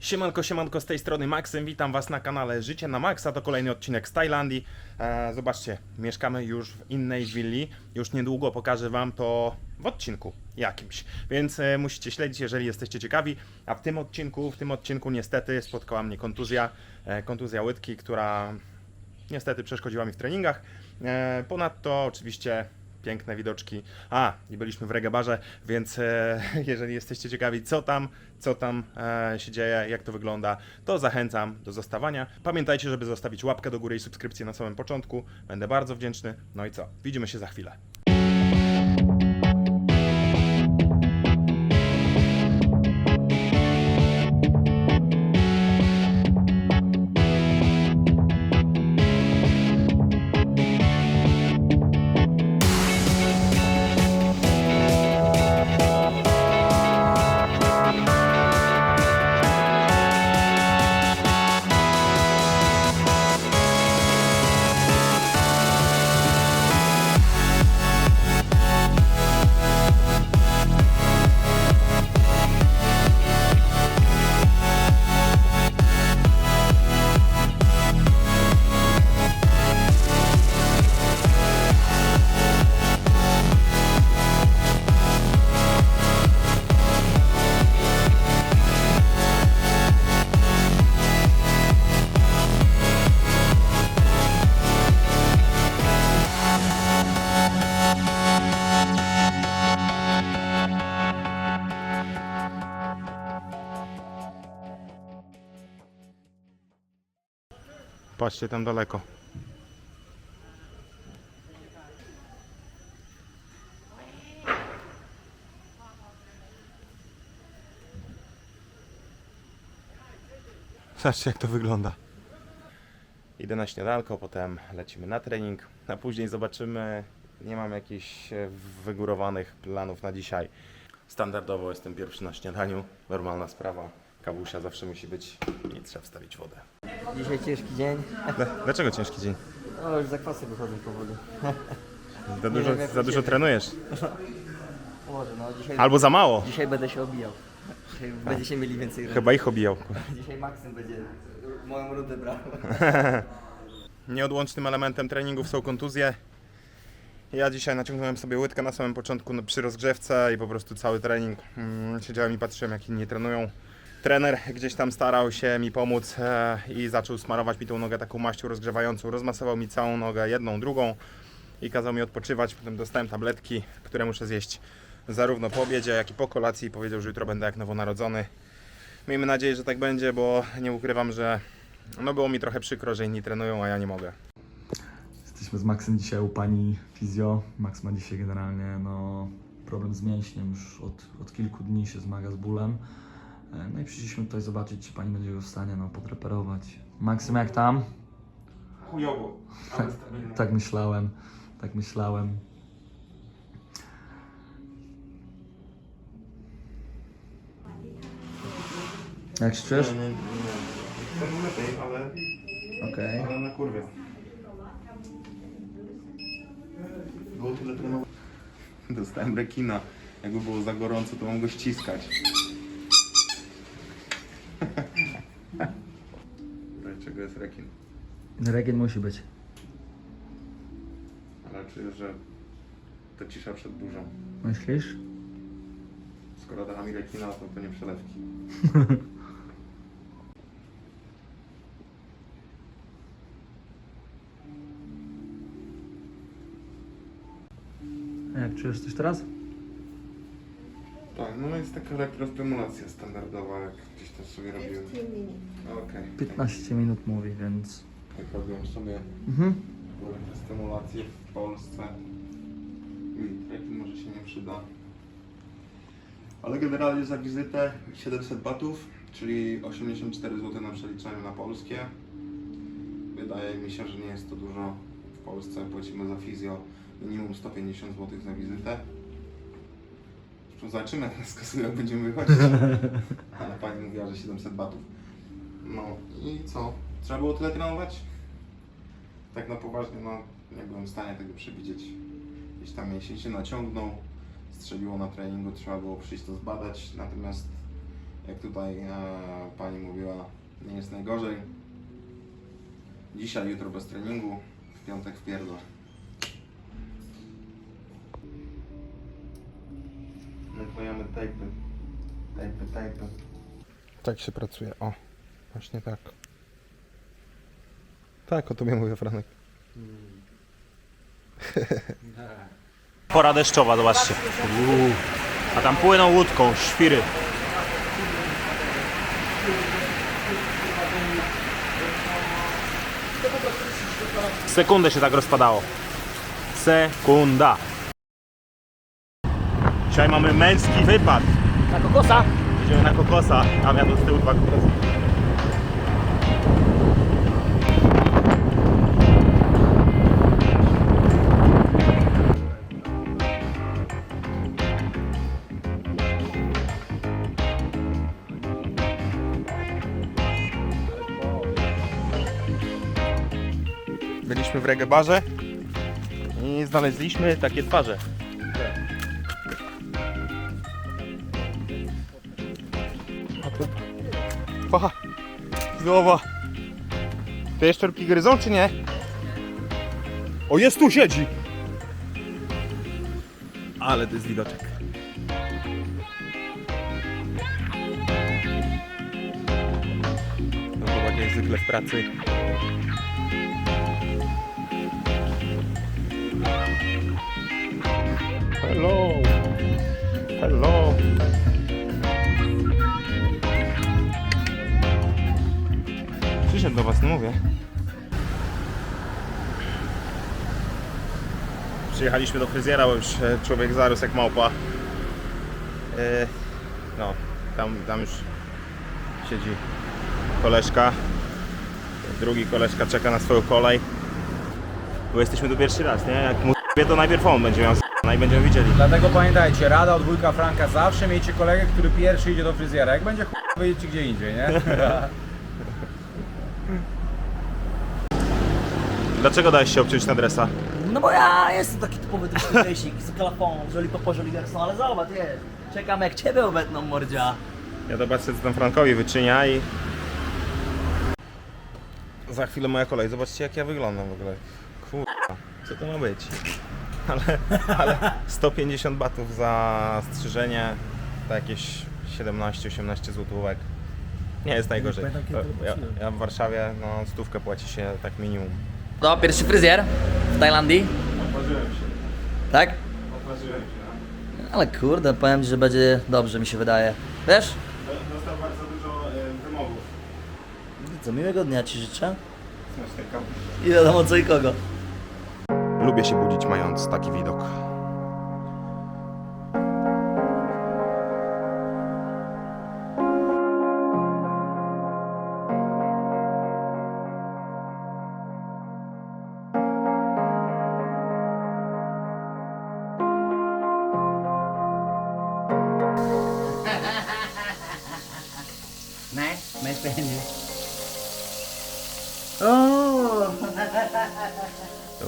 Siemanko, siemanko, z tej strony Maxym, witam Was na kanale Życie na Maxa, to kolejny odcinek z Tajlandii. E, zobaczcie, mieszkamy już w innej willi, już niedługo pokażę Wam to w odcinku jakimś, więc e, musicie śledzić, jeżeli jesteście ciekawi. A w tym odcinku, w tym odcinku niestety spotkała mnie kontuzja, e, kontuzja łydki, która niestety przeszkodziła mi w treningach. E, ponadto oczywiście piękne widoczki. A, i byliśmy w Regebarze, więc e, jeżeli jesteście ciekawi, co tam, co tam e, się dzieje, jak to wygląda, to zachęcam do zostawania. Pamiętajcie, żeby zostawić łapkę do góry i subskrypcję na samym początku. Będę bardzo wdzięczny. No i co? Widzimy się za chwilę. Patrzcie tam daleko. Zobaczcie jak to wygląda. Idę na śniadanko, potem lecimy na trening, a później zobaczymy. Nie mam jakichś e, wygórowanych planów na dzisiaj. Standardowo jestem pierwszy na śniadaniu, normalna sprawa. Kawusia zawsze musi być i trzeba wstawić wodę. Dzisiaj ciężki dzień. Dla- Dlaczego ciężki dzień? No już zakwasy wychodzą powoli. Za dużo, wiem, jak za u dużo ciebie. trenujesz. Może no dzisiaj, Albo za mało. dzisiaj będę się obijał. Dzisiaj będziecie mieli więcej rąk. Chyba ich obijał. Dzisiaj Maksym będzie moją rudę brał. Nieodłącznym elementem treningów są kontuzje. Ja dzisiaj naciągnąłem sobie łydkę na samym początku no, przy rozgrzewce i po prostu cały trening mm, siedziałem i patrzyłem jak inni trenują. Trener gdzieś tam starał się mi pomóc e, i zaczął smarować mi tą nogę taką maścią rozgrzewającą. Rozmasował mi całą nogę, jedną, drugą i kazał mi odpoczywać. Potem dostałem tabletki, które muszę zjeść zarówno po obiedzie, jak i po kolacji. Powiedział, że jutro będę jak nowonarodzony. Miejmy nadzieję, że tak będzie, bo nie ukrywam, że no było mi trochę przykro, że inni trenują, a ja nie mogę. Jesteśmy z Maxem dzisiaj u pani fizjo. Max ma dzisiaj generalnie no, problem z mięśniem, już od, od kilku dni się zmaga z bólem. E, No i przyszliśmy tutaj zobaczyć, czy pani będzie go w stanie no, podreperować. Maksym, jak tam? Chujowo, ale stabilnie. Tak myślałem, tak myślałem. Jak się czujesz? Nie, nie, nie. To lepiej, ale, Okej. ale na kurwie. Było tyle trenować. Dostałem rekina. Jakby było za gorąco, to mam go ściskać. Czego jest rekin? Regen musi być. Ale czuję, że to cisza przed burzą. Myślisz? Skoro da mi rekina, to to nie przelewki. A jak czujesz coś teraz? Tak, no jest taka elektrostymulacja standardowa, jak gdzieś tam sobie robiłem. Okej. 15 minut mówi, więc... Jak robiłem sobie Mhm. elektrostymulację w Polsce. I Rekin może się nie przyda. Ale generalnie za wizytę 700 batów, czyli 84 zł na przeliczaniu na polskie. Wydaje mi się, że nie jest to dużo. W Polsce płacimy za fizjo minimum 150 zł za wizytę. Zresztą zobaczymy, skasują, jak będziemy wychodzić. Ale pani mówiła, że 700 batów. No i co? Trzeba było tyle trenować? Tak na poważnie, no nie byłem w stanie tego przewidzieć. Gdzieś tam mięsień się naciągnął, strzeliło na treningu, trzeba było przyjść to zbadać, natomiast Jak tutaj e, pani mówiła, nie jest najgorzej. Dzisiaj, jutro bez treningu, w piątek w pierdol. Naklejamy tejpy. Tejpy, tejpy. Tak się pracuje, o. Właśnie tak. Tak, o tobie mówię, Franek. Pora deszczowa, zobaczcie. Uuu. A tam płyną łódką, świry. Sekundę się tak rozpadało. Sekunda. Dzisiaj mamy męski wypad. Na kokosa? Idziemy na kokosa, a wiadomo z tyłu dwa kokosy. Byliśmy w reggae barze i znaleźliśmy takie twarze. Znowa! Te jaszczurki gryzą, czy nie? O, jest tu, siedzi! Ale to jest widoczek. No chłopak jak zwykle w pracy. Hello! Hello! Przyszedł do was, no mówię. Przyjechaliśmy do fryzjera, bo już e, człowiek zarósł jak małpa. E, No, tam, tam już siedzi koleżka. Drugi koleżka czeka na swoją kolej. Bo jesteśmy tu pierwszy raz, nie? Jak mu to najpierw on będzie miał s***a i będziemy widzieli. Dlatego pamiętajcie, rada od wujka Franka, zawsze miejcie kolegę, który pierwszy idzie do fryzjera. Jak będzie ch... wyjdźcie gdzie indziej, nie? Dlaczego dałeś się obciąć na dresa? No bo ja jestem taki typowy dyskutyjsik z kalafon, żoli po porze Ligerson, ale zobacz, wiesz, czekam jak ciebie obetną mordzia. Ja zobaczę co tam Frankowi wyczynia i... Za chwilę moja kolej. Zobaczcie jak ja wyglądam w ogóle. Kurwa, co to ma być? Ale, ale 150 batów za strzyżenie to jakieś 17-18 złotówek. Nie jest najgorzej. Ja, ja w Warszawie no stówkę płaci się tak minimum. To pierwszy fryzjer w Tajlandii, Otworzyłem się. tak? Otworzyłem się. Ale kurde, powiem ci, że będzie dobrze mi się wydaje. Wiesz? Dostał bardzo dużo wymogów. Co, miłego dnia ci życzę. Smacznego. I wiadomo co i kogo. Lubię się budzić mając taki widok.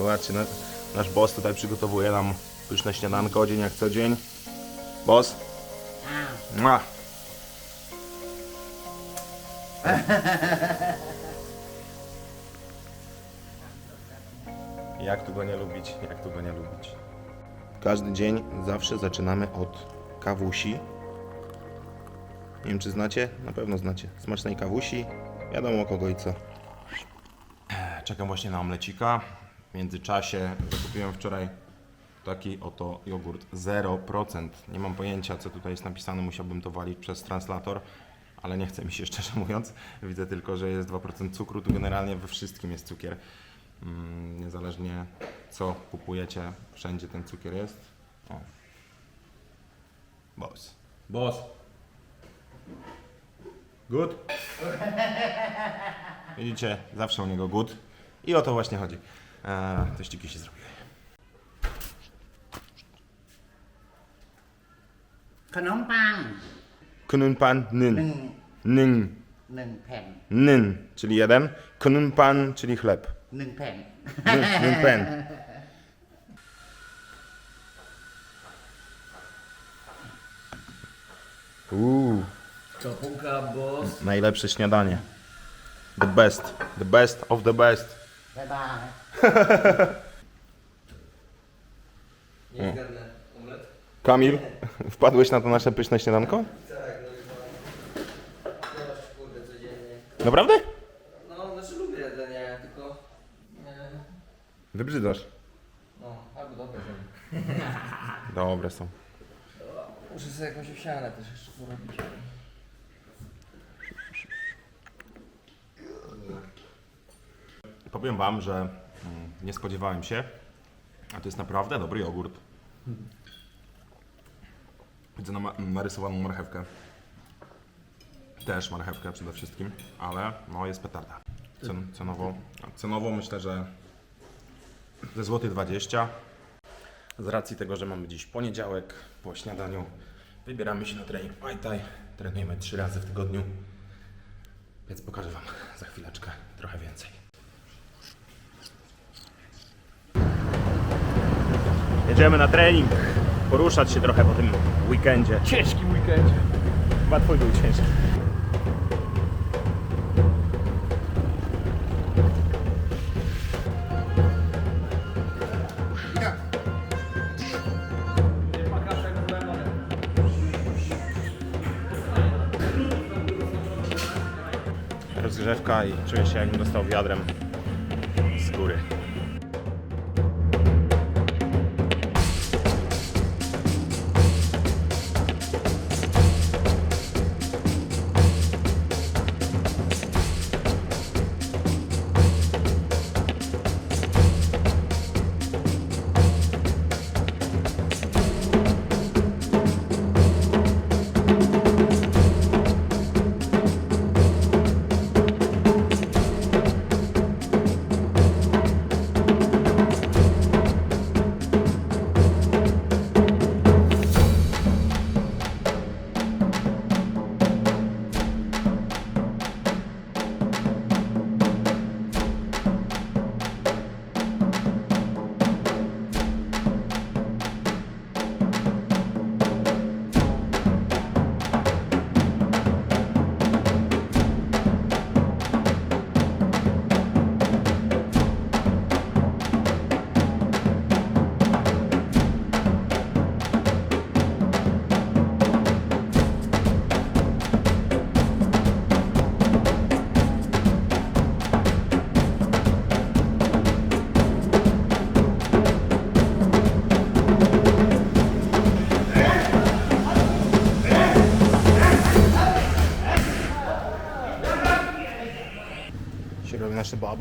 Zobaczcie, na, nasz boss tutaj przygotowuje nam pyszne śniadanko, dzień jak co dzień. Boss? Mua. Jak tu go nie lubić, jak tu go nie lubić. Każdy dzień zawsze zaczynamy od kawusi. Nie wiem czy znacie, na pewno znacie. Smacznej kawusi, wiadomo kogo i co. Czekam właśnie na omlecika. W międzyczasie zakupiłem wczoraj taki oto jogurt 0%. Nie mam pojęcia, co tutaj jest napisane, musiałbym to walić przez translator, ale nie chce mi się szczerze mówiąc. Widzę tylko, że jest 2% cukru, tu generalnie we wszystkim jest cukier. Mm, niezależnie co kupujecie, wszędzie ten cukier jest. O. Boss. Boss. Good? Widzicie, zawsze u niego good. I o to właśnie chodzi. Eee, teściki się zrobiły. ขนมปัง Kunun pan nyn. หนึ่ง Nyn. หนึ่งแผ่น Nyn, czyli jeden. Kunun pan, czyli chleb. หนึ่งแผ่น Nyn, nyn pen. Uuu. Kapunka, boss. Najlepsze śniadanie. The best. The best of the best. Bye bye. Nie zgadnę. Omlet? Kamil, wpadłeś na to nasze pyszne śniadanko? Tak, no i mam. Też, kurde, codziennie. Naprawdę? No, znaczy lubię jedzenie, tylko... Nie, Wybrzydzasz. no, albo dobre są. Dobre są. Muszę sobie jakąś owsianę też jeszcze porobić. Powiem wam, że mm, nie spodziewałem się, a to jest naprawdę dobry jogurt. Widzę na narysowaną marchewkę. Też marchewkę przede wszystkim, ale no jest petarda. Cen, cenowo, cenowo myślę, że ze złoty 20. Z racji tego, że mamy dziś poniedziałek po śniadaniu, wybieramy się na trening Muay Thai. Trenujemy trzy razy w tygodniu, więc pokażę wam za chwileczkę trochę więcej. Jedziemy na trening, poruszać się trochę po tym weekendzie. Ciężki weekend. Chyba twój był ciężki. Rozgrzewka i czuję się jakbym dostał wiadrem z góry.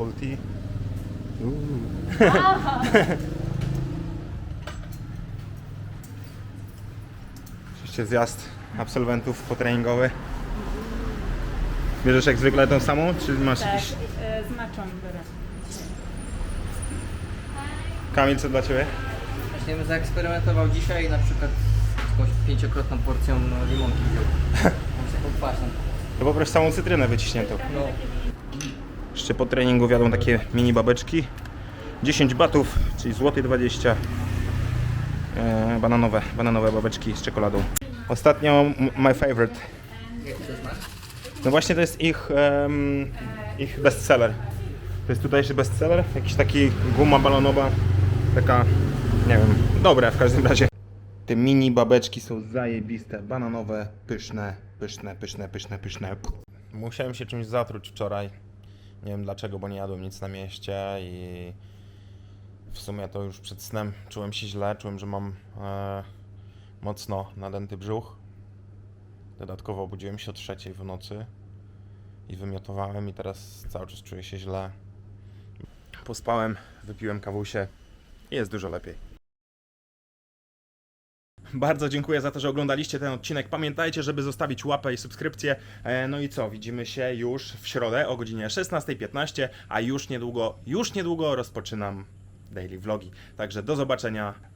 Bubble tea. Oczywiście zjazd absolwentów potreningowy. Bierzesz jak zwykle tą samą, czy masz Tak, jakiś... e, z maczą biorę. Kamil, co dla Ciebie? Właśnie bym zaeksperymentował dzisiaj na przykład z jakąś pięciokrotną porcją no, limonki wziął. Muszę podkwaśną. To poproś samą cytrynę wyciśniętą. No, Jeszcze po treningu wiadą takie mini babeczki. 10 batów, czyli złoty 20. E, bananowe, bananowe babeczki z czekoladą. Ostatnio my favorite. No właśnie to jest ich, em, ich bestseller. To jest tutejszy bestseller, jakiś taki guma balonowa, taka, nie wiem, dobre w każdym razie. Te mini babeczki są zajebiste, bananowe, pyszne, pyszne, pyszne, pyszne, pyszne. Musiałem się czymś zatruć wczoraj. Nie wiem dlaczego, bo nie jadłem nic na mieście i w sumie to już przed snem czułem się źle, czułem, że mam e, mocno nadęty brzuch. Dodatkowo obudziłem się o trzeciej w nocy i wymiotowałem i teraz cały czas czuję się źle. Pospałem, wypiłem kawusie i jest dużo lepiej. Bardzo dziękuję za to, że oglądaliście ten odcinek. Pamiętajcie, żeby zostawić łapę i subskrypcję. E, No i co, widzimy się już w środę o godzinie 16.15, a już niedługo, już niedługo rozpoczynam daily vlogi. Także do zobaczenia